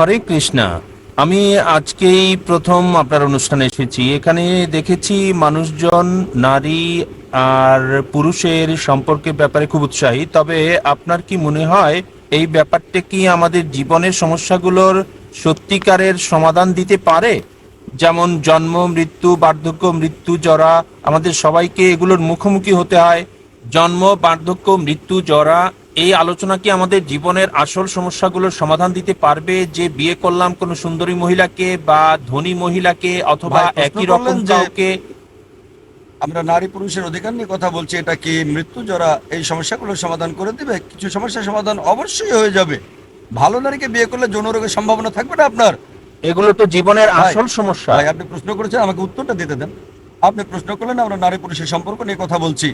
হরে কৃষ্ণা। আমি আজকেই প্রথম আপনার অনুষ্ঠানে এসেছি। এখানে দেখেছি মানুষজন, নারী আর পুরুষের সম্পর্কের ব্যাপারে খুব উৎসাহী। তবে আপনার কি মনে হয় এই ব্যাপারটা কি আমাদের জীবনের সমস্যাগুলোর সত্যিকারের সমাধান দিতে পারে? যেমন জন্ম, মৃত্যু, বার্ধক্য, মৃত্যু, জরা, আমাদের সবাইকে এগুলোর মুখোমুখি হতে হয়। জন্ম, বার্ধক্য, মৃত্যু, জরা এই আলোচনা কি আমাদের জীবনের আসল সমস্যাগুলোর সমাধান দিতে পারবে যে বিয়ে করলাম কোনো সুন্দরী মহিলাকে বা ধনী মহিলাকে অথবা একই রকম কাউকে? আমরা নারী পুরুষের অধিকার নিয়ে কথা বলছি এটা কি মৃত্যু যারা এই সমস্যাগুলোর সমাধান করে দিবে? কিছু সমস্যার সমাধান অবশ্যই হয়ে যাবে। ভালো নারীকে বিয়ে করলে যৌন রোগের সম্ভাবনা থাকবে না আপনার? এগুলো তো জীবনের আসল সমস্যা। আপনি প্রশ্ন করেছেন আমাকে উত্তরটা দিতে দেন। আপনি প্রশ্ন করলেন আমরা নারী পুরুষের সম্পর্ক নিয়ে কথা বলছি।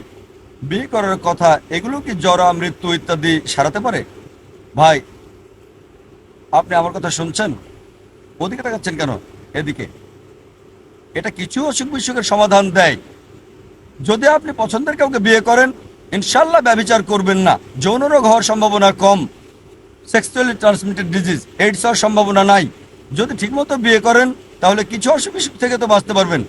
বিয়ে করার কথা, এগুলো কি জরা, মৃত্যু ইত্যাদি সারাতে পারে? ভাই, আপনি আমার কথা শুনছেন? ওদিকে তাকাচ্ছেন কেন? এদিকে। এটা কিছু অসুখ বিসুখের সমাধান দেয়। যদি আপনি পছন্দের কাউকে বিয়ে করেন ইনশাল্লাহ ব্যবচার করবেন না। যৌন রোগ হওয়ার সম্ভাবনা কম। সেক্সুয়ালি ট্রান্সমিটেড ডিজিজ এইডস হওয়ার সম্ভাবনা নাই। যদি ঠিকমতো বিয়ে করেন, তাহলে কিছু অসুখ বিসুখ থেকে তো বাঁচতে পারবেন।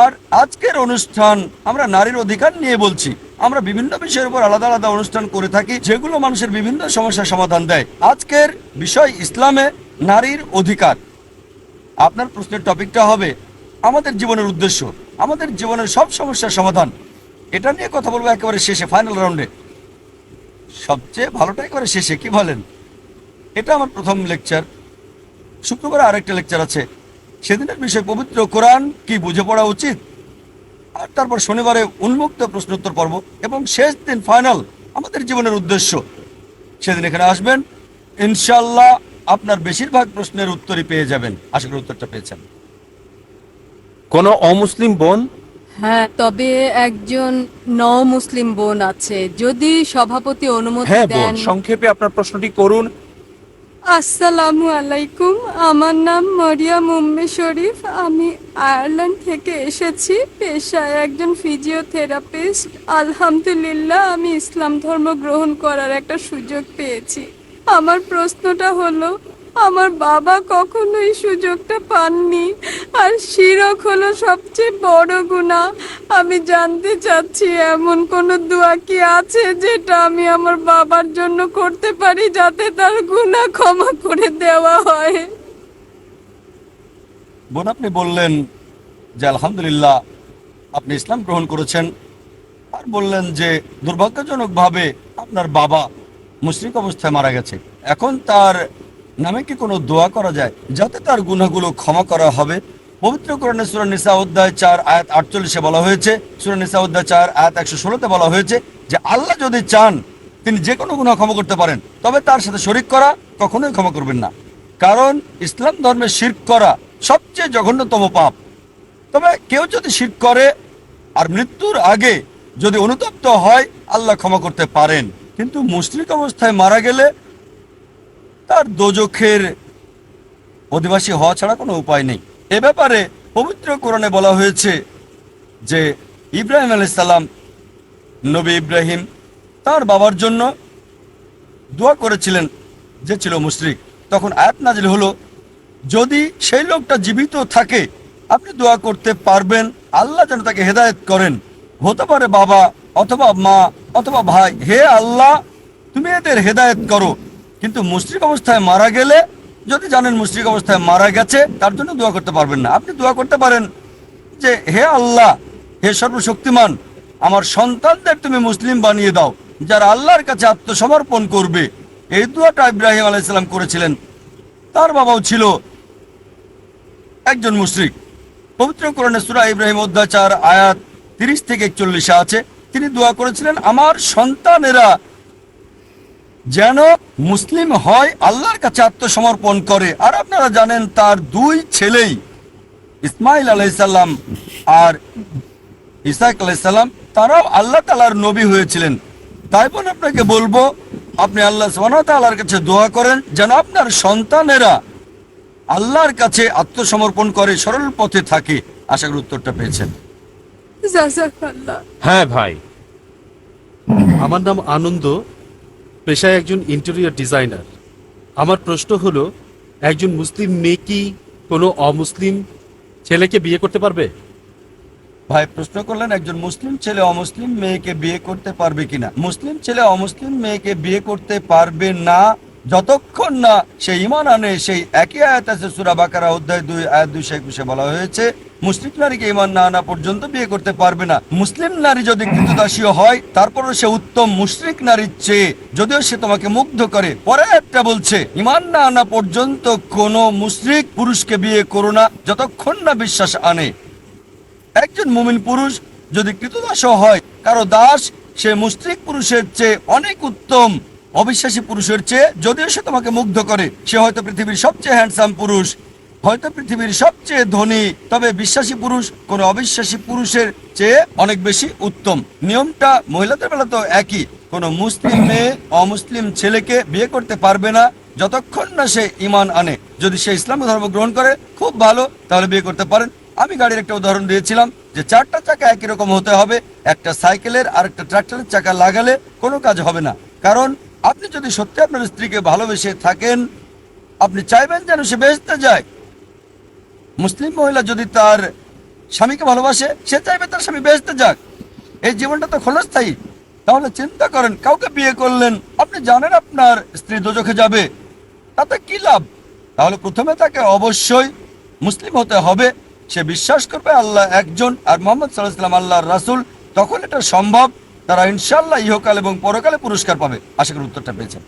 আর আজকের অনুষ্ঠান আমরা নারীর অধিকার নিয়ে বলছি। আমরা বিভিন্ন বিষয়ের উপর আলাদা আলাদা অনুষ্ঠান করে থাকি, যেগুলো মানুষের বিভিন্ন সমস্যার সমাধান দেয়। আজকের বিষয় ইসলামে নারীর অধিকার। আপনার প্রশ্নের টপিকটা হবে, আমাদের জীবনের উদ্দেশ্য, আমাদের জীবনের সব সমস্যার সমাধান। এটা নিয়ে কথা বলব একেবারে শেষে ফাইনাল রাউন্ডে সবচেয়ে ভালোটা একেবারে শেষে, কি বলেন? এটা আমার প্রথম লেকচার শুক্রবারে আরেকটা লেকচার আছে। সেদিনের বিষয় পবিত্র কোরআন কি বুঝে পড়া উচিত? আর তারপর শনিবারে উন্মুক্ত প্রশ্নোত্তর পর্ব এবং শেষ দিন ফাইনাল আমাদের জীবনের উদ্দেশ্য। সেদিন এখানে আসবেন। ইনশাল্লাহ আপনার বেশিরভাগ প্রশ্নের উত্তরই পেয়ে যাবেন। আশা করি উত্তরটা পেয়েছেন। কোনো অমুসলিম বোন? হ্যাঁ তবে একজন ন মুসলিম বোন আছে। যদি সভাপতি অনুমতি হ্যাঁ বোন। দেন সংক্ষেপে আপনার প্রশ্নটি করুন। আসসালামু আলাইকুম। আমার নাম মরিয়া উম্মে শরীফ। আমি আয়ারল্যান্ড থেকে এসেছি। পেশায় একজন ফিজিওথেরাপিস্ট। আলহামদুলিল্লাহ, আমি ইসলাম ধর্ম গ্রহণ করার একটা সুযোগ পেয়েছি। আমার প্রশ্নটা হলো আমার বাবা কখনো এই সুযোগটা পাননি। আর শিরক হলো সবচেয়ে বড় গুণা। আমি জানতে চাচ্ছি, এমন কোনো দোয়া কি আছে যেটা আমি আমার বাবার জন্য করতে পারি যাতে তার গুণা ক্ষমা করে দেওয়া হয়? বোন, আপনি বললেন যে আলহামদুলিল্লাহ আপনি ইসলাম গ্রহণ করেছেন। আর বললেন যে দুর্ভাগ্যজনকভাবে আপনার বাবা মুশরিক অবস্থায় মারা গেছে। এখন তার নামে কি কোনো দোয়া করা যায়? যাতে তার গুনাহগুলো ক্ষমা করা হবে। পবিত্র কোরআনে সুরা নিসা অধ্যায় চার, আয়াত আটচল্লিশে বলা হয়েছে, সুরা নিসা অধ্যায় চার, আয়াত একশো ষোলোতে বলা হয়েছে যে, আল্লাহ যদি চান, তিনি যে কোনো গুনাহ ক্ষমা করতে পারেন, তবে তার সাথে শরিক করা কখনোই ক্ষমা করবেন না। কারণ ইসলাম ধর্মে শির্ক করা সবচেয়ে জঘন্যতম পাপ। তবে কেউ যদি শির্ক করে আর মৃত্যুর আগে যদি অনুতপ্ত হয়, আল্লাহ ক্ষমা করতে পারেন। কিন্তু মুশরিক অবস্থায় মারা গেলে তার দোজখের অধিবাসী হওয়া ছাড়া কোনো উপায় নেই। এ ব্যাপারে পবিত্র কোরআনে বলা হয়েছে যে ইব্রাহিম আলাইসাল্লাম নবী ইব্রাহিম তার বাবার জন্য দোয়া করেছিলেন যে ছিল মুশরিক। তখন আয়াত নাজিল হলো, যদি সেই লোকটা জীবিত থাকে, আপনি দোয়া করতে পারবেন, আল্লাহ যেন তাকে হেদায়েত করেন। হতে পারে বাবা অথবা মা অথবা ভাই, হে আল্লাহ, তুমি এদের হেদায়েত করো। কিন্তু মুশরিক অবস্থায় মারা গেলে, যদি জানেন মুশরিক অবস্থায় মারা গেছে, তার জন্য দোয়া করতে পারবেন না। আপনি দোয়া করতে পারেন যে, হে আল্লাহ, হে সর্বশক্তিমান, আমার সন্তানদের তুমি মুসলিম বানিয়ে দাও, যারা আল্লাহর কাছে আত্মসমর্পণ করবে। এই দোয়াটা ইব্রাহিম আলাইসাল্লাম করেছিলেন। তার বাবাও ছিল একজন মুশ্রিক। পবিত্র কোরআনে সূরা ইব্রাহিম অধ্যাচার আয়াত তিরিশ থেকে একচল্লিশে আছে। তিনি দোয়া করেছিলেন, আমার সন্তানেরা যেন মুসলিম হয় আল্লাহর কাছে আত্মসমর্পণ করে। আর আপনারা জানেন তার দুই ছেলেই ইসমাইল আলাইসাল্লাম আর ইসাক আলাইসাল্লাম তারাও আল্লাহ তালার নবী হয়েছিলেন। তাই বোন আপনাকে বলব আপনি আল্লাহ সোহানা তালার কাছে দোয়া করেন যেন আপনার সন্তানেরা আল্লাহর কাছে আত্মসমর্পণ করে সরল পথে থাকে। আশা করি উত্তরটা পেয়েছেন। হ্যাঁ ভাই। আমার নাম আনন্দ। পেশায় একজন ইন্টেরিয়র ডিজাইনার আমার প্রশ্ন হলো, একজন মুসলিম মেয়ে কি কোনো অমুসলিম ছেলেকে বিয়ে করতে পারবে? ভাই, প্রশ্ন করলেন একজন মুসলিম ছেলে অমুসলিম মেয়েকে বিয়ে করতে পারবে কিনা? মুসলিম ছেলে অমুসলিম মেয়েকে বিয়ে করতে পারবে না, যতক্ষণ না সে ইমান আনে, সেই একই আয়াত আছে সুরা বাকারা অধ্যায় দুই, আয়াত দুইশো একুশে বলা হয়েছে। মুসলিম নারীকে ইমান না আনা পর্যন্ত বিয়ে করতে পারবে না। মুসলিম নারী যদি কৃতদাসীয় হয়, তারপরও সে উত্তম মুশরিক নারীর চেয়ে, যদিও সে তোমাকে মুগ্ধ করে। পরে একটা বলছে ইমান না আনা পর্যন্ত কোনো মুশরিক পুরুষকে বিয়ে করো না, যতক্ষণ না বিশ্বাস আনে। একজন মুমিন পুরুষ যদি কৃতদাস হয়, কারও দাস সে মুস্ত্রিক পুরুষের চেয়ে অনেক উত্তম, অবিশ্বাসী পুরুষের চেয়ে, যদিও সে তোমাকে মুগ্ধ করে, সে হয়তো পৃথিবীর সবচেয়ে হ্যান্ডসাম পুরুষ। হয়তো পৃথিবীর সবচেয়ে ধনী, তবে বিশ্বাসী পুরুষ কোন অবিশ্বাসী পুরুষের চেয়ে অনেক বেশি উত্তম। নিয়মটা মহিলাদের বেলা তো একই, কোনো মুসলিম মেয়ে অমুসলিম ছেলেকে বিয়ে করতে পারবে না যতক্ষণ না সে ইমান আনে। যদি সে ইসলাম ধর্ম গ্রহণ করে, খুব ভালো, তাহলে বিয়ে করতে পারেন। আমি গাড়ির একটা উদাহরণ দিয়েছিলাম যে চারটা চাকা একই রকম হতে হবে, একটা সাইকেলের আর একটা ট্রাক্টরের চাকা লাগালে কোনো কাজ হবে না। কারণ আপনি যদি সত্যি আপনার স্ত্রীকে ভালোবেসে থাকেন, আপনি চাইবেন যেন সে বেঁচতে যায়। মুসলিম মহিলা যদি তার স্বামীকে ভালোবাসে, সে চাইবে তার স্বামী বেসতে যাক। এই জীবনটা তো ক্ষণস্থায়ী। তাহলে চিন্তা করেন, কাউকে বিয়ে করলেন, আপনি জানেন আপনার স্ত্রী দোজখে যাবে। তাতে কি লাভ? তাহলে প্রথমে তাকে অবশ্যই মুসলিম হতে হবে। সে বিশ্বাস করবে আল্লাহ একজন, আর মোহাম্মদ সাল্লাহ সাল্লাম আল্লাহর রাসুল। তখন এটা সম্ভব। তারা ইনশাল্লাহ ইহকাল এবং পরকালে পুরস্কার পাবে। আশা করি উত্তরটা পেয়েছেন।